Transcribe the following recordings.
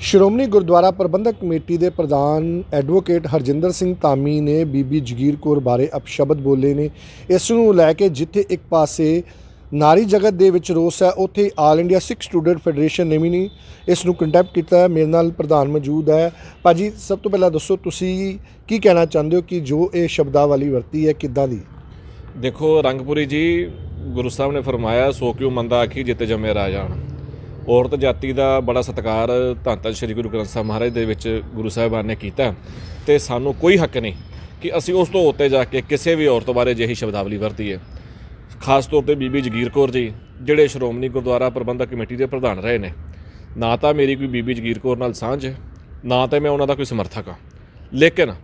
ਸ਼੍ਰੋਮਣੀ ਗੁਰਦੁਆਰਾ ਪ੍ਰਬੰਧਕ committee ਦੇ ਪ੍ਰਧਾਨ advocate Harjinder Singh Dhami ਨੇ ਬੀਬੀ ਜਗੀਰ ਕੌਰ ਬਾਰੇ ਅਪਸ਼ਬਦ ਬੋਲੇ ਨੇ। ਇਸ ਨੂੰ ਲੈ ਕੇ ਜਿੱਥੇ ਇੱਕ ਪਾਸੇ ਨਾਰੀ ਜਗਤ ਦੇ ਵਿੱਚ ਰੋਸ ਹੈ, ਉੱਥੇ all India Sikh student federation ਨੇ ਵੀ ਨਹੀਂ ਇਸ ਨੂੰ ਕੰਟੈਂਪਟ ਕੀਤਾ ਮੇਰੇ ਨਾਲ ਪ੍ਰਧਾਨ ਮੌਜੂਦ ਹੈ। ਭਾਜੀ, ਸਭ ਤੋਂ ਪਹਿਲਾਂ ਦੱਸੋ, ਤੁਸੀਂ ਕੀ ਕਹਿਣਾ ਚਾਹੁੰਦੇ ਹੋ ਕਿ ਜੋ ਇਹ ਸ਼ਬਦਾਵਲੀ ਵਰਤੀ ਹੈ, ਕਿੱਦਾਂ ਦੀ? ਦੇਖੋ, ਰੰਗਪੁਰੀ ਜੀ, ਗੁਰੂ ਸਾਹਿਬ ਨੇ ਫਰਮਾਇਆ, ਸੋ ਕਿਉ ਮੰਦਾ ਆਖੀ ਜਿੱਤੇ ਜੰਮੇ ਰਾਜਾਨ ਔਰਤ ਜਾਤੀ ਦਾ ਬੜਾ ਸਤਿਕਾਰ ਧੰਨ ਧੰਨ ਸ੍ਰੀ ਗੁਰੂ ਗ੍ਰੰਥ ਸਾਹਿਬ ਮਹਾਰਾਜ ਦੇ ਵਿੱਚ ਗੁਰੂ ਸਾਹਿਬਾਨ ਨੇ ਕੀਤਾ। ਤੇ ਸਾਨੂੰ ਕੋਈ ਹੱਕ ਨਹੀਂ ਕਿ ਅਸੀਂ ਉਸ ਤੋਂ ਉੱਤੇ ਜਾ ਕੇ ਕਿਸੇ ਵੀ ਔਰਤ ਬਾਰੇ ਜਿਹੀ ਸ਼ਬਦਾਵਲੀ ਵਰਤੀਏ ਖਾਸ ਤੌਰ ਤੇ ਬੀਬੀ ਜਗੀਰ ਕੌਰ ਜੀ, ਜਿਹੜੇ ਸ਼੍ਰੋਮਣੀ ਗੁਰਦੁਆਰਾ ਪ੍ਰਬੰਧਕ ਕਮੇਟੀ ਦੇ ਪ੍ਰਧਾਨ ਰਹੇ ਨੇ। ਨਾ ਤਾਂ ਮੇਰੀ ਕੋਈ ਬੀਬੀ ਜਗੀਰ ਕੌਰ ਨਾਲ ਸਾਂਝ ਹੈ, ਨਾ ਤਾਂ ਮੈਂ ਉਹਨਾਂ ਦਾ ਕੋਈ ਸਮਰਥਕ ਹਾਂ। ਲੇਕਿਨ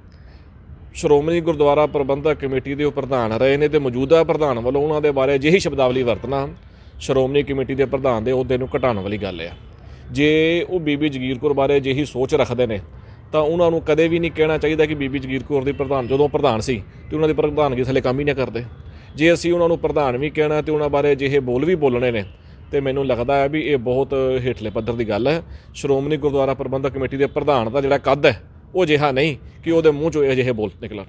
ਸ਼੍ਰੋਮਣੀ ਗੁਰਦੁਆਰਾ ਪ੍ਰਬੰਧਕ ਕਮੇਟੀ ਦੇ ਉਹ ਪ੍ਰਧਾਨ ਰਹੇ ਨੇ ਤੇ ਮੌਜੂਦਾ ਪ੍ਰਧਾਨ ਵੱਲੋਂ ਉਹਨਾਂ ਦੇ ਬਾਰੇ ਜਿਹੀ ਸ਼ਬਦਾਵਲੀ ਵਰਤਣਾ ਸ਼੍ਰੋਮਣੀ ਕਮੇਟੀ ਦੇ ਪ੍ਰਧਾਨ ਦੇ ਅਹੁਦੇ ਨੂੰ ਘਟਾਉਣ ਵਾਲੀ ਗੱਲ ਹੈ ਜੇ ਉਹ ਬੀਬੀ ਜਗੀਰ ਕੌਰ ਬਾਰੇ ਜਿਹੀ ਸੋਚ ਰੱਖਦੇ ਨੇ, ਤਾਂ ਉਹਨਾਂ ਨੂੰ ਕਦੇ ਵੀ ਨਹੀਂ ਕਹਿਣਾ ਚਾਹੀਦਾ ਕਿ ਬੀਬੀ ਜਗੀਰ ਕੌਰ ਦੀ ਪ੍ਰਧਾਨ ਜਦੋਂ ਪ੍ਰਧਾਨ ਸੀ, ਤੇ ਉਹਨਾਂ ਦੀ ਪ੍ਰਧਾਨਗੀ ਥੱਲੇ ਕੰਮ ਹੀ ਨਾ ਕਰਦੇ। ਜੇ ਅਸੀਂ ਉਹਨਾਂ ਨੂੰ ਪ੍ਰਧਾਨ ਵੀ ਕਹਿਣਾ ਤੇ ਉਹਨਾਂ ਬਾਰੇ ਜਿਹੇ ਬੋਲ ਵੀ ਬੋਲਣੇ ਨੇ, ਤੇ ਮੈਨੂੰ ਲੱਗਦਾ ਹੈ ਵੀ ਇਹ ਬਹੁਤ ਹੇਠਲੇ ਪੱਧਰ ਦੀ ਗੱਲ ਹੈ। ਸ਼੍ਰੋਮਣੀ ਗੁਰਦੁਆਰਾ ਪ੍ਰਬੰਧਕ ਕਮੇਟੀ ਦੇ ਪ੍ਰਧਾਨ ਦਾ ਜਿਹੜਾ ਕੱਦ ਹੈ, ਉਹ ਜਿਹਾ ਨਹੀਂ ਕਿ ਉਹਦੇ ਮੂੰਹ ਚੋਂ ਅਜਿਹੇ ਬੋਲ ਨਿਕਲਣ।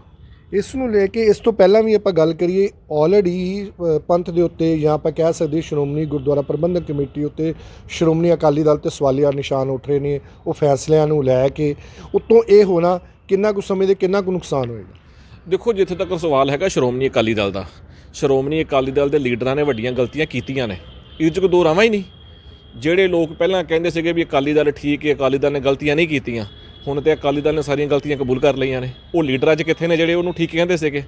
ਇਸ ਨੂੰ ਲੈ ਕੇ ਇਸ ਤੋਂ ਪਹਿਲਾਂ ਵੀ ਆਪਾਂ ਗੱਲ ਕਰੀਏ ਆਲਰੇਡੀ ਪੰਥ ਦੇ ਉੱਤੇ ਜਾਂ ਆਪਾਂ ਕਹਿ ਸਕਦੇ ਸ਼੍ਰੋਮਣੀ ਗੁਰਦੁਆਰਾ ਪ੍ਰਬੰਧਕ ਕਮੇਟੀ ਉੱਤੇ ਸ਼੍ਰੋਮਣੀ ਅਕਾਲੀ ਦਲ ਤੇ ਸਵਾਲੀਆ ਨਿਸ਼ਾਨ ਉੱਠ ਰਹੇ ਨੇ, ਉਹ ਫੈਸਲਿਆਂ ਨੂੰ ਲੈ ਕੇ ਉਤੋਂ ਇਹ ਹੋਣਾ ਕਿੰਨਾ ਕੁ ਸਮੇਂ ਦੇ ਕਿੰਨਾ ਕੁ ਨੁਕਸਾਨ ਹੋਏਗਾ? ਦੇਖੋ, ਜਿੱਥੇ ਤੱਕ ਸਵਾਲ ਹੈਗਾ ਸ਼੍ਰੋਮਣੀ ਅਕਾਲੀ ਦਲ ਦਾ, ਸ਼੍ਰੋਮਣੀ ਅਕਾਲੀ ਦਲ ਦੇ ਲੀਡਰਾਂ ਨੇ ਵੱਡੀਆਂ ਗਲਤੀਆਂ ਕੀਤੀਆਂ ਨੇ, ਇਹਦੇ 'ਚ ਕੋਈ ਦੋ ਰਾਵਾਂ ਹੀ ਨਹੀਂ। ਜਿਹੜੇ ਲੋਕ ਪਹਿਲਾਂ ਕਹਿੰਦੇ ਸੀਗੇ ਵੀ ਅਕਾਲੀ ਦਲ ਠੀਕ ਹੈ, ਅਕਾਲੀ ਦਲ ਨੇ ਗਲਤੀਆਂ ਨਹੀਂ ਕੀਤੀਆਂ ਹੁਣ ਤੇ ਅਕਾਲੀ ਦਲ ਨੇ ਸਾਰੀਆਂ ਗਲਤੀਆਂ ਕਬੂਲ ਕਰ ਲਈਆਂ ਨੇ। ਉਹ ਲੀਡਰ ਅੱਜ ਕਿੱਥੇ ਨੇ ਜਿਹੜੇ ਉਹਨੂੰ ਠੀਕ ਕਹਿੰਦੇ ਸੀਗੇ?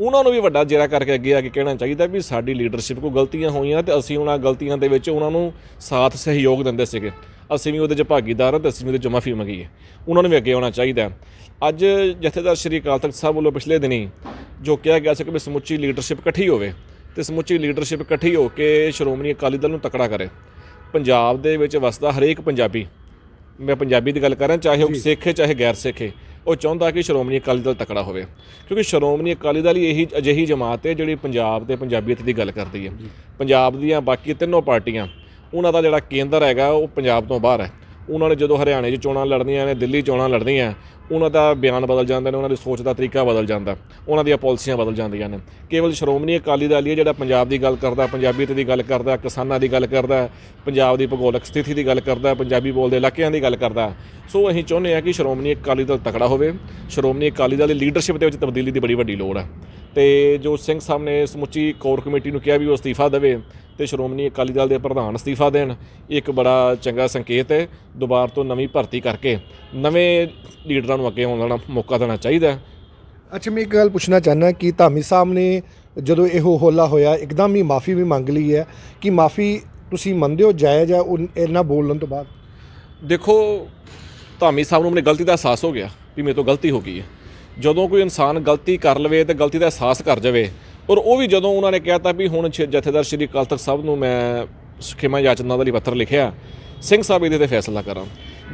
ਉਹਨਾਂ ਨੂੰ ਵੀ ਵੱਡਾ ਜੇਰਾ ਕਰਕੇ ਅੱਗੇ ਆ ਕੇ ਕਹਿਣਾ ਚਾਹੀਦਾ ਵੀ ਸਾਡੀ ਲੀਡਰਸ਼ਿਪ ਕੋ ਗਲਤੀਆਂ ਹੋਈਆਂ ਤੇ ਅਸੀਂ ਉਹਨਾਂ ਗਲਤੀਆਂ ਦੇ ਵਿੱਚ ਉਹਨਾਂ ਨੂੰ ਸਾਥ, ਸਹਿਯੋਗ ਦਿੰਦੇ ਸੀਗੇ। ਅਸੀਂ ਵੀ ਉਹਦੇ 'ਚ ਭਾਗੀਦਾਰ ਹਾਂ ਤੇ ਅਸੀਂ ਵੀ ਉਹਦੇ 'ਚ ਮਾਫੀ ਮੰਗੀਏ। ਉਹਨਾਂ ਨੂੰ ਵੀ ਅੱਗੇ ਆਉਣਾ ਚਾਹੀਦਾ। ਅੱਜ ਜਥੇਦਾਰ ਸ਼੍ਰੀ ਅਕਾਲ ਤਖਤ ਸਾਹਿਬ ਵੱਲੋਂ ਪਿਛਲੇ ਦਿਨੀ ਜੋ ਕਿਹਾ ਗਿਆ ਸੀ ਕਿ ਵੀ ਸਮੁੱਚੀ ਲੀਡਰਸ਼ਿਪ ਇਕੱਠੀ ਹੋਵੇ ਤੇ ਸਮੁੱਚੀ ਲੀਡਰਸ਼ਿਪ ਇਕੱਠੀ ਹੋ ਕੇ ਸ਼੍ਰੋਮਣੀ ਅਕਾਲੀ ਦਲ ਨੂੰ ਤਕੜਾ ਕਰੇ। ਪੰਜਾਬ ਦੇ ਵਿੱਚ ਵਸਦਾ ਹਰੇਕ ਪੰਜਾਬੀ ਮੈਂ ਪੰਜਾਬੀ ਦੀ ਗੱਲ ਕਰ ਰਿਹਾ ਚਾਹੇ ਉਹ ਸਿੱਖ ਹੈ ਚਾਹੇ ਗੈਰ ਸਿੱਖ ਹੈ ਉਹ ਚਾਹੁੰਦਾ ਕਿ ਸ਼੍ਰੋਮਣੀ ਅਕਾਲੀ ਦਲ ਤਕੜਾ ਹੋਵੇ। ਕਿਉਂਕਿ ਸ਼੍ਰੋਮਣੀ ਅਕਾਲੀ ਦਲ ਹੀ ਇਹੀ ਅਜਿਹੀ ਜਮਾਤ ਹੈ ਜਿਹੜੀ ਪੰਜਾਬ ਤੇ ਪੰਜਾਬੀਅਤ ਦੀ ਗੱਲ ਕਰਦੀ ਹੈ। ਪੰਜਾਬ ਦੀਆਂ ਬਾਕੀ ਤਿੰਨੋਂ ਪਾਰਟੀਆਂ ਉਹਨਾਂ ਦਾ ਜਿਹੜਾ ਕੇਂਦਰ ਹੈਗਾ ਉਹ ਪੰਜਾਬ ਤੋਂ ਬਾਹਰ ਹੈ। ਉਹਨਾਂ ਨੇ ਜਦੋਂ ਹਰਿਆਣੇ 'ਚ ਚੋਣਾਂ ਲੜਨੀਆਂ ਨੇ, ਦਿੱਲੀ ਚੋਣਾਂ ਲੜਨੀਆਂ, ਉਹਨਾਂ ਦਾ ਬਿਆਨ ਬਦਲ ਜਾਂਦਾ ਨੇ, ਉਹਨਾਂ ਦੀ ਸੋਚ ਦਾ ਤਰੀਕਾ ਬਦਲ ਜਾਂਦਾ, ਉਹਨਾਂ ਦੀਆਂ ਪਾਲਿਸੀਆਂ ਬਦਲ ਜਾਂਦੀਆਂ ਨੇ। ਕੇਵਲ ਸ਼੍ਰੋਮਣੀ ਅਕਾਲੀ ਦਲ ਹੀ ਹੈ ਜਿਹੜਾ ਪੰਜਾਬ ਦੀ ਗੱਲ ਕਰਦਾ, ਪੰਜਾਬੀਅਤ ਦੀ ਗੱਲ ਕਰਦਾ, ਕਿਸਾਨਾਂ ਦੀ ਗੱਲ ਕਰਦਾ, ਪੰਜਾਬ ਦੀ ਭੂਗੋਲਿਕ ਸਥਿਤੀ ਦੀ ਗੱਲ ਕਰਦਾ, ਪੰਜਾਬੀ ਬੋਲਦੇ ਇਲਾਕਿਆਂ ਦੀ ਗੱਲ ਕਰਦਾ। ਸੋ ਅਸੀਂ ਚਾਹੁੰਦੇ ਹਾਂ ਕਿ ਸ਼੍ਰੋਮਣੀ ਅਕਾਲੀ ਦਲ ਤਕੜਾ ਹੋਵੇ, ਸ਼੍ਰੋਮਣੀ ਅਕਾਲੀ ਦਲ ਦੀ ਲੀਡਰਸ਼ਿਪ ਦੇ ਵਿੱਚ ਤਬਦੀਲੀ ਦੀ ਬੜੀ ਵੱਡੀ ਲੋੜ ਹੈ। ਤੇ ਜੋ ਸਿੰਘ ਸਾਹਿਬ ਨੇ ਸਮੁੱਚੀ ਕੋਰ ਕਮੇਟੀ ਨੂੰ ਕਿਹਾ ਵੀ ਉਹ ਅਸਤੀਫਾ ਦੇਵੇ ਤੇ ਸ਼੍ਰੋਮਣੀ ਅਕਾਲੀ ਦਲ ਦੇ ਪ੍ਰਧਾਨ ਅਸਤੀਫਾ ਦੇਣ ਇੱਕ ਬੜਾ ਚੰਗਾ ਸੰਕੇਤ ਹੈ। ਦੁਬਾਰ ਤੋਂ ਨਵੀਂ ਭਰਤੀ ਕਰਕੇ ਨਵੇਂ ਲੀਡਰਾਂ ਨੂੰ ਅੱਗੇ ਆਉਣ ਦਾ ਮੌਕਾ ਦੇਣਾ ਚਾਹੀਦਾ ਹੈ। ਅੱਛਾ ਮੈਂ ਇੱਕ ਗੱਲ ਪੁੱਛਣਾ ਚਾਹੁੰਦਾ ਕਿ ਧਾਮੀ ਸਾਹਿਬ ਨੇ ਜਦੋਂ ਇਹੋ ਹੋਲਾ ਹੋਇਆ ਇੱਕਦਮ ਹੀ ਮਾਫੀ ਵੀ ਮੰਗ ਲਈ ਹੈ ਕਿ ਮਾਫੀ ਤੁਸੀਂ ਮੰਨਦੇ ਹੋ ਜਾਇਜ਼ ਹੈ ਉਹ ਇੰਨਾ ਬੋਲਣ ਤੋਂ ਬਾਅਦ? ਦੇਖੋ ਧਾਮੀ ਸਾਹਿਬ ਨੂੰ ਆਪਣੀ ਗਲਤੀ ਦਾ ਅਹਿਸਾਸ ਹੋ ਗਿਆ ਵੀ ਮੇਰੇ ਤੋਂ ਗਲਤੀ ਹੋ ਗਈ ਹੈ। ਜਦੋਂ ਕੋਈ ਇਨਸਾਨ ਗਲਤੀ ਕਰ ਲਵੇ ਤੇ ਗਲਤੀ ਦਾ ਅਹਿਸਾਸ ਕਰ ਜਾਵੇ, ਔਰ ਉਹ ਵੀ ਜਦੋਂ ਉਹਨਾਂ ਨੇ ਕਹਿਤਾ ਵੀ ਹੁਣ ਸ਼- ਜਥੇਦਾਰ ਸ਼੍ਰੀ ਅਕਾਲ ਤਖਤ ਸਾਹਿਬ ਨੂੰ ਮੈਂ ਖਿਮਾ ਯਾਚਨਾ ਦਾ ਲਈ ਪੱਤਰ ਲਿਖਿਆ, ਸਿੰਘ ਸਾਹਿਬ ਇਹਦੇ ਤੇ ਫੈਸਲਾ ਕਰਾਂ।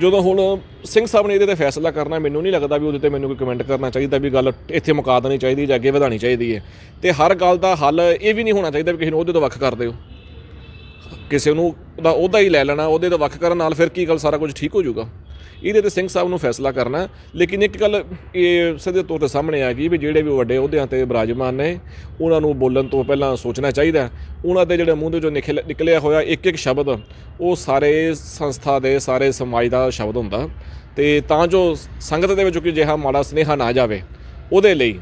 ਜਦੋਂ ਹੁਣ ਸਿੰਘ ਸਾਹਿਬ ਨੇ ਇਹਦੇ ਤੇ ਫੈਸਲਾ ਕਰਨਾ, ਮੈਨੂੰ ਨਹੀਂ ਲੱਗਦਾ ਵੀ ਉਹਦੇ ਤੇ ਮੈਨੂੰ ਕੋਈ ਕਮੈਂਟ ਕਰਨਾ ਚਾਹੀਦਾ ਵੀ ਗੱਲ ਇੱਥੇ ਮੁਕਾ ਦੇਣੀ ਚਾਹੀਦੀ ਜਾਂ ਅੱਗੇ ਵਧਾਣੀ ਚਾਹੀਦੀ ਹੈ। ਤੇ ਹਰ ਗੱਲ ਦਾ ਹੱਲ ਇਹ ਵੀ ਨਹੀਂ ਹੋਣਾ ਚਾਹੀਦਾ ਵੀ ਕਿਸੇ ਨੂੰ ਉਹਦੇ ਤੋਂ ਵੱਖ ਕਰ ਦਿਓ। ਕਿਸੇ ਨੂੰ ਉਹਦਾ ਉਹਦਾ ਹੀ ਲੈ ਲੈਣਾ, ਉਹਦੇ ਤੋਂ ਵੱਖ ਕਰਨ ਨਾਲ ਫਿਰ ਕੀ ਗੱਲ ਸਾਰਾ ਕੁਝ ਠੀਕ ਹੋ ਜਾਊਗਾ? ਇਹਦੇ ਤੇ ਸਿੰਘ ਸਾਹਿਬ ਨੂੰ ਫੈਸਲਾ ਕਰਨਾ ਲੇਕਿਨ ਇੱਕ ਗੱਲ ਇਹ ਸਿੱਧੇ ਤੌਰ ਤੇ ਸਾਹਮਣੇ ਆ ਗਈ ਵੀ ਜਿਹੜੇ ਵੀ ਵੱਡੇ ਅਹੁਦਿਆਂ ਤੇ ਬਰਾਜਮਾਨ ਨੇ, ਉਹਨਾਂ ਨੂੰ ਬੋਲਣ ਤੋਂ ਪਹਿਲਾਂ ਸੋਚਣਾ ਚਾਹੀਦਾ ਉਹਨਾਂ ਦੇ ਜਿਹੜੇ ਮੂੰਹ ਦੇ ਜੋ ਨਿਕਲ- ਨਿਕਲਿਆ ਹੋਇਆ ਇੱਕ ਇੱਕ ਸ਼ਬਦ, ਉਹ ਸਾਰੇ ਸੰਸਥਾ ਦੇ ਸਾਰੇ ਸਮਾਜ ਦਾ ਸ਼ਬਦ ਹੁੰਦਾ। ਤੇ ਤਾਂ ਜੋ ਸੰਗਤ ਦੇ ਵਿੱਚ ਕੋਈ ਜਿਹਾ ਮਾੜਾ ਸਨੇਹਾ ਨਾ ਜਾਵੇ, ਉਹਦੇ ਲਈ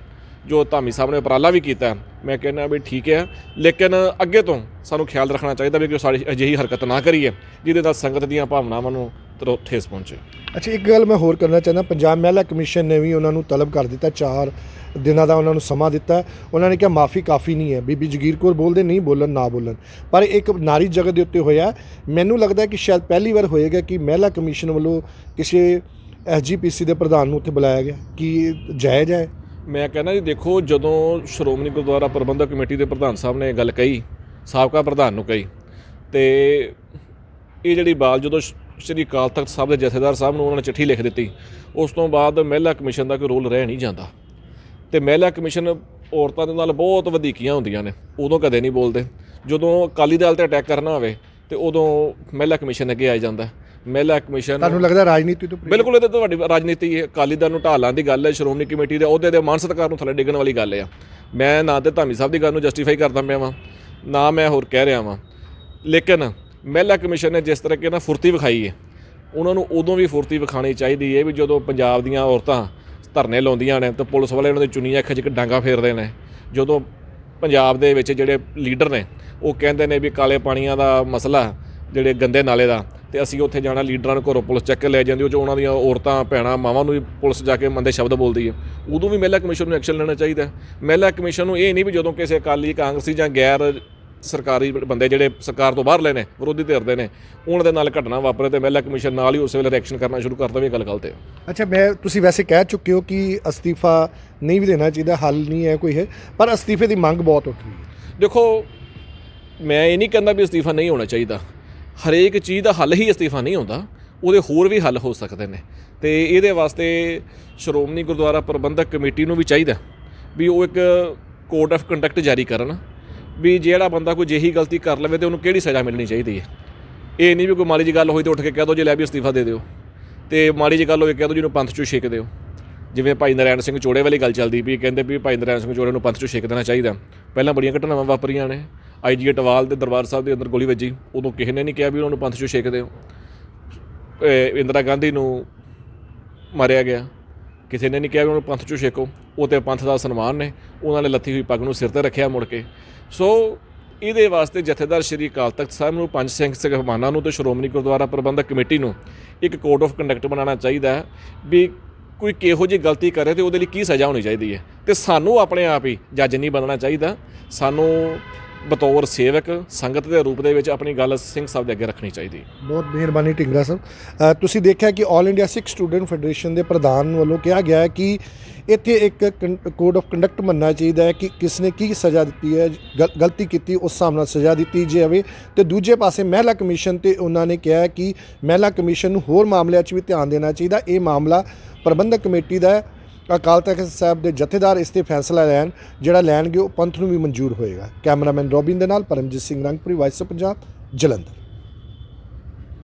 ਜੋ ਧਾਮੀ ਸਾਹਿਬ ਨੇ ਉਪਰਾਲਾ ਵੀ ਕੀਤਾ, ਮੈਂ ਕਹਿੰਦਾ ਵੀ ਠੀਕ ਹੈ। ਲੇਕਿਨ ਅੱਗੇ ਤੋਂ ਸਾਨੂੰ ਖਿਆਲ ਰੱਖਣਾ ਚਾਹੀਦਾ ਵੀ ਕਿ ਸਾਡੀ ਅਜਿਹੀ ਹਰਕਤ ਨਾ ਕਰੀਏ, ਜਿਹਦੇ ਨਾਲ ਸੰਗਤ ਦੀਆਂ ਭਾਵਨਾਵਾਂ ਨੂੰ ਤਰੋ- ਠੇਸ ਪਹੁੰਚੇ। ਅੱਛਾ ਇੱਕ ਗੱਲ ਮੈਂ ਹੋਰ ਕਰਨਾ ਚਾਹੁੰਦਾ। ਪੰਜਾਬ ਮਹਿਲਾ ਕਮਿਸ਼ਨ ਨੇ ਵੀ ਉਹਨਾਂ ਨੂੰ ਤਲਬ ਕਰ ਦਿੱਤਾ 4 ਦਿਨਾਂ ਦਾ ਉਹਨਾਂ ਨੂੰ ਸਮਾਂ ਦਿੱਤਾ। ਉਹਨਾਂ ਨੇ ਕਿਹਾ ਮਾਫੀ ਕਾਫੀ ਨਹੀਂ ਹੈ। ਬੀਬੀ ਜਗੀਰ ਕੌਰ ਬੋਲਦੇ ਨਹੀਂ ਬੋਲਣ ਨਾ ਬੋਲਣ। ਪਰ ਇੱਕ ਨਾਰੀ ਜਗਤ ਦੇ ਉੱਤੇ ਹੋਇਆ। ਮੈਨੂੰ ਲੱਗਦਾ ਕਿ ਸ਼ਾਇਦ ਪਹਿਲੀ ਵਾਰ ਹੋਏਗਾ ਕਿ ਮਹਿਲਾ ਕਮਿਸ਼ਨ ਵੱਲੋਂ ਕਿਸੇ ਐਸਜੀਪੀਸੀ ਦੇ ਪ੍ਰਧਾਨ ਨੂੰ ਉੱਥੇ ਬੁਲਾਇਆ ਗਿਆ। ਕਿ ਜਾਇਜ਼ ਹੈ? ਮੈਂ ਕਹਿੰਦਾ ਜੀ ਦੇਖੋ ਜਦੋਂ ਸ਼੍ਰੋਮਣੀ ਗੁਰਦੁਆਰਾ ਪ੍ਰਬੰਧਕ ਕਮੇਟੀ ਦੇ ਪ੍ਰਧਾਨ ਸਾਹਿਬ ਨੇ ਇਹ ਗੱਲ ਕਹੀ ਸਾਬਕਾ ਪ੍ਰਧਾਨ ਨੂੰ ਕਹੀ ਤੇ ਇਹ ਜਿਹੜੀ ਬਾਲ ਜਦੋਂ ਸ਼੍ਰੀ ਅਕਾਲ ਤਖਤ ਸਾਹਿਬ ਦੇ ਜਥੇਦਾਰ ਸਾਹਿਬ ਨੂੰ ਉਹਨਾਂ ਨੇ ਚਿੱਠੀ ਲਿਖ ਦਿੱਤੀ। ਉਸ ਤੋਂ ਬਾਅਦ ਮਹਿਲਾ ਕਮਿਸ਼ਨ ਦਾ ਕੋਈ ਰੋਲ ਰਹਿ ਨਹੀਂ ਜਾਂਦਾ। ਤੇ ਮਹਿਲਾ ਕਮਿਸ਼ਨ ਔਰਤਾਂ ਦੇ ਨਾਲ ਬਹੁਤ ਵਧੀਕੀਆਂ ਹੁੰਦੀਆਂ ਨੇ ਉਦੋਂ ਕਦੇ ਨਹੀਂ ਬੋਲਦੇ। ਜਦੋਂ ਅਕਾਲੀ ਦਲ ਤੇ ਅਟੈਕ ਕਰਨਾ ਹੋਵੇ ਤੇ ਉਦੋਂ ਮਹਿਲਾ ਕਮਿਸ਼ਨ ਅੱਗੇ ਆ ਜਾਂਦਾ। ਮਹਿਲਾ ਕਮਿਸ਼ਨ ਤੁਹਾਨੂੰ ਲੱਗਦਾ ਰਾਜਨੀਤੀ ਤੋਂ ਬਿਲਕੁਲ ਇਹ ਤਾਂ ਤੁਹਾਡੀ ਰਾਜਨੀਤੀ ਹੈ। ਅਕਾਲੀ ਦਲ ਨੂੰ ਢਾਲਾਂ ਦੀ ਗੱਲ ਹੈ ਸ਼੍ਰੋਮਣੀ ਕਮੇਟੀ ਦੇ ਅਹੁਦੇ ਦੇ ਮਾਨ ਸਤਿਕਾਰ ਨੂੰ ਥੱਲੇ ਡਿੱਗਣ ਵਾਲੀ ਗੱਲ ਆ ਮੈਂ ਨਾ ਤੇ ਧਾਮੀ ਸਾਹਿਬ ਦੀ ਗੱਲ ਨੂੰ ਜਸਟੀਫਾਈ ਕਰਦਾ ਪਿਆ ਵਾਂ ਨਾ ਮੈਂ ਹੋਰ ਕਹਿ ਰਿਹਾ ਵਾਂ। ਲੇਕਿਨ ਮਹਿਲਾ ਕਮਿਸ਼ਨ ਨੇ ਜਿਸ ਤਰੀਕੇ ਨਾਲ ਫੁਰਤੀ ਵਿਖਾਈ ਹੈ, ਉਹਨਾਂ ਨੂੰ ਉਦੋਂ ਵੀ ਫੁਰਤੀ ਵਿਖਾਣੀ ਚਾਹੀਦੀ ਹੈ ਵੀ ਜਦੋਂ ਪੰਜਾਬ ਦੀਆਂ ਔਰਤਾਂ ਧਰਨੇ ਲਾਉਂਦੀਆਂ ਨੇ ਤਾਂ ਪੁਲਿਸ ਵਾਲੇ ਉਹਨਾਂ ਦੀ ਚੁੰਨੀਆਂ ਖਿੱਚ ਕੇ ਡਾਂਗਾ ਫੇਰਦੇ ਨੇ। ਜਦੋਂ ਪੰਜਾਬ ਦੇ ਵਿੱਚ ਜਿਹੜੇ ਲੀਡਰ ਨੇ, ਉਹ ਕਹਿੰਦੇ ਨੇ ਵੀ ਕਾਲੇ ਪਾਣੀਆਂ ਦਾ ਮਸਲਾ, ਜਿਹੜੇ ਗੰਦੇ ਨਾਲੇ ਦਾ, ਤੇ ਅਸੀਂ ਉੱਥੇ ਜਾਣਾ, ਲੀਡਰਾਂ ਨੂੰ ਘਰੋਂ ਪੁਲਿਸ ਚੱਕ ਕੇ ਲੈ ਜਾਂਦੀ ਉਹ 'ਚ ਉਹਨਾਂ ਦੀਆਂ ਔਰਤਾਂ, ਭੈਣਾਂ, ਮਾਵਾਂ ਨੂੰ ਵੀ ਪੁਲਿਸ ਜਾ ਕੇ ਮੰਦੇ ਸ਼ਬਦ ਬੋਲਦੀ ਹੈ। ਉਦੋਂ ਵੀ ਮਹਿਲਾ ਕਮਿਸ਼ਨ ਨੂੰ ਐਕਸ਼ਨ ਲੈਣਾ ਚਾਹੀਦਾ ਮਹਿਲਾ ਕਮਿਸ਼ਨ ਨੂੰ ਇਹ ਨਹੀਂ ਵੀ ਜਦੋਂ ਕਿਸੇ ਅਕਾਲੀ ਕਾਂਗਰਸੀ ਜਾਂ ਗੈਰ ਸਰਕਾਰੀ ਬੰਦੇ ਜਿਹੜੇ ਸਰਕਾਰ ਤੋਂ ਬਾਹਰ ਨੇ ਵਿਰੋਧੀ ਧਿਰ ਦੇ ਨੇ ਉਹਨਾਂ ਦੇ ਨਾਲ ਘਟਨਾ ਵਾਪਰੇ ਤੇ ਮਹਿਲਾ ਕਮਿਸ਼ਨ ਨਾਲ ਹੀ ਉਸ ਵੇਲੇ ਐਕਸ਼ਨ ਕਰਨਾ ਸ਼ੁਰੂ ਕਰ ਦੇਵੇ ਇਹ ਗੱਲ ਗਲਤ ਹੈ। ਅੱਛਾ ਮੈਂ ਤੁਸੀਂ ਵੈਸੇ ਕਹਿ ਚੁੱਕੇ ਹੋ ਕਿ ਅਸਤੀਫਾ ਨਹੀਂ ਵੀ ਦੇਣਾ ਚਾਹੀਦਾ ਹੱਲ ਨਹੀਂ ਹੈ ਕੋਈ ਹੈ ਪਰ ਅਸਤੀਫੇ ਦੀ ਮੰਗ ਬਹੁਤ ਉੱਠ ਰਹੀ ਹੈ। ਦੇਖੋ ਮੈਂ ਇਹ ਨਹੀਂ ਕਹਿੰਦਾ ਵੀ ਅਸਤੀਫਾ ਨਹੀਂ ਹੋਣਾ ਚਾਹੀਦਾ। ਹਰੇਕ ਚੀਜ਼ ਦਾ ਹੱਲ ਹੀ ਅਸਤੀਫਾ ਨਹੀਂ ਹੁੰਦਾ ਉਹਦੇ ਹੋਰ ਵੀ ਹੱਲ ਹੋ ਸਕਦੇ ਨੇ। ਤੇ ਇਹਦੇ ਵਾਸਤੇ ਸ਼੍ਰੋਮਣੀ ਗੁਰਦੁਆਰਾ ਪ੍ਰਬੰਧਕ ਕਮੇਟੀ ਨੂੰ ਵੀ ਚਾਹੀਦਾ ਵੀ ਉਹ ਇੱਕ ਕੋਡ ਆਫ ਕੰਡਕਟ ਜਾਰੀ ਕਰਨ ਵੀ ਜਿਹੜਾ ਬੰਦਾ ਕੋਈ ਜਿਹੀ ਗਲਤੀ ਕਰ ਲਵੇ ਤੇ ਉਹਨੂੰ ਕਿਹੜੀ ਸਜ਼ਾ ਮਿਲਣੀ ਚਾਹੀਦੀ ਹੈ? ਇਹ ਨਹੀਂ ਵੀ ਕੋਈ ਮਾੜੀ ਜੀ ਗੱਲ ਹੋਈ ਤੇ ਉੱਠ ਕੇ ਕਹਿ ਦੋ ਜੇ ਲੈ ਵੀ ਅਸਤੀਫਾ ਦੇ ਦਿਓ। ਤੇ ਮਾੜੀ ਜੀ ਗੱਲ ਹੋਵੇ ਕਹਿ ਦੋ ਜਿਹਨੂੰ ਪੰਥ ਚੋਂ ਛੇਕ ਦਿਓ। ਜਿਵੇਂ ਭਾਈ ਨਰੈਣ ਸਿੰਘ ਚੋੜੇ ਵਾਲੀ ਗੱਲ ਚੱਲਦੀ ਵੀ ਕਹਿੰਦੇ ਵੀ ਭਾਈ ਨਰੈਣ ਸਿੰਘ ਚੋੜੇ ਨੂੰ ਪੰਥ ਚੋਂ ਛੇਕ ਦੇਣਾ ਚਾਹੀਦਾ। ਪਹਿਲਾਂ ਬੜੀਆਂ ਘਟਨਾਵਾਂ ਵਾਪਰੀਆਂ ਨੇ। ਆਈਜੀ ਟਵਾਲ ਦੇ ਦਰਬਾਰ ਸਾਹਿਬ ਦੇ ਅੰਦਰ ਗੋਲੀ ਵੱਜੀ। ਉਦੋਂ ਕਿਸੇ ਨੇ ਨਹੀਂ ਕਿਹਾ ਵੀ ਉਹਨਾਂ ਨੂੰ ਪੰਥ ਚੋਂ ਛੇਕ ਦਿਓ। ਇੰਦਰਾ ਗਾਂਧੀ ਨੂੰ ਮਾਰਿਆ ਗਿਆ। ਕਿਸੇ ਨੇ ਨਹੀਂ ਕਿਹਾ ਵੀ ਉਹਨਾਂ ਨੂੰ ਪੰਥ ਚੋਂ ਛੇਕੋ। ਉਹ ਤੇ ਪੰਥ ਦਾ ਸਨਮਾਨ ਨੇ, ਉਹਨਾਂ ਨੇ ਲੱਥੀ ਹੋਈ ਪੱਗ ਨੂੰ ਸਿਰ ਤੇ ਰੱਖਿਆ ਮੁੜ ਕੇ। ਸੋ ਇਹਦੇ ਵਾਸਤੇ ਜਥੇਦਾਰ ਸ਼੍ਰੀ ਅਕਾਲ ਤਖਤ ਸਾਹਿਬ ਨੂੰ ਪੰਜ ਸਿੰਘ ਸਹਿਬਾਨਾਂ ਨੂੰ ਤੇ ਸ਼੍ਰੋਮਣੀ ਗੁਰਦੁਆਰਾ ਪ੍ਰਬੰਧਕ ਕਮੇਟੀ ਨੂੰ ਇੱਕ ਕੋਡ ਆਫ ਕੰਡਕਟ ਬਣਾਉਣਾ ਚਾਹੀਦਾ ਹੈ ਵੀ ਕੋਈ ਕਿਹੋ ਜਿਹੀ ਗਲਤੀ ਕਰੇ ਤੇ ਉਹਦੇ ਲਈ ਕੀ ਸਜ਼ਾ ਹੋਣੀ ਚਾਹੀਦੀ ਹੈ। ਤੇ ਸਾਨੂੰ ਆਪਣੇ ਆਪ ਹੀ ਜੱਜ ਨਹੀਂ ਬਣਨਾ ਚਾਹੀਦਾ। ਸਾਨੂੰ ਬਤੌਰ ਸੇਵਕ ਸੰਗਤ ਦੇ ਰੂਪ ਦੇ ਵਿੱਚ ਆਪਣੀ ਗੱਲ ਸਿੰਘ ਸਾਹਿਬ ਦੇ ਅੱਗੇ ਰੱਖਣੀ ਚਾਹੀਦੀ। ਬਹੁਤ ਮਿਹਰਬਾਨੀ ਢਿੰਗਰਾ ਸਾਹਿਬ। ਤੁਸੀਂ ਦੇਖਿਆ ਕਿ all India Sikh student federation ਦੇ ਪ੍ਰਧਾਨ ਵੱਲੋਂ ਕਿਹਾ ਗਿਆ ਹੈ ਕਿ ਇੱਥੇ ਇੱਕ ਕੋਡ ਆਫ ਕੰਡਕਟ ਮੰਨਣਾ ਚਾਹੀਦਾ ਹੈ ਕਿ ਕਿਸ ਨੇ ਕੀ ਸਜ਼ਾ ਦਿੱਤੀ ਹੈ, ਗਲ- ਗਲਤੀ ਕੀਤੀ, ਉਸ ਹਿਸਾਬ ਨਾਲ ਸਜ਼ਾ ਦਿੱਤੀ ਜਾਵੇ। ਤੇ ਦੂਜੇ ਪਾਸੇ ਮਹਿਲਾ ਕਮਿਸ਼ਨ ਤੇ ਉਹਨਾਂ ਨੇ ਕਿਹਾ ਕਿ ਮਹਿਲਾ ਕਮਿਸ਼ਨ ਨੂੰ ਹੋਰ ਮਾਮਲਿਆਂ 'ਚ ਵੀ ਧਿਆਨ ਦੇਣਾ ਚਾਹੀਦਾ। ਇਹ ਮਾਮਲਾ ਪ੍ਰਬੰਧਕ ਕਮੇਟੀ ਦਾ ਅਕਾਲ ਤਖਤ ਸਾਹਿਬ ਦੇ ਜਥੇਦਾਰ ਇਸ ਤੇ ਫੈਸਲਾ ਲੈਣ, ਜਿਹੜਾ ਲੈਣਗੇ ਉਹ ਪੰਥ ਨੂੰ ਵੀ ਮਨਜ਼ੂਰ ਹੋਏਗਾ। ਕੈਮਰਾਮੈਨ ਰੋਬਿਨ ਦੇ ਨਾਲ ਪਰਮਜੀਤ ਸਿੰਘ ਰੰਗਪੁਰੀ ਵਾਇਸ ਆਫ ਪੰਜਾਬ ਜਲੰਧਰ।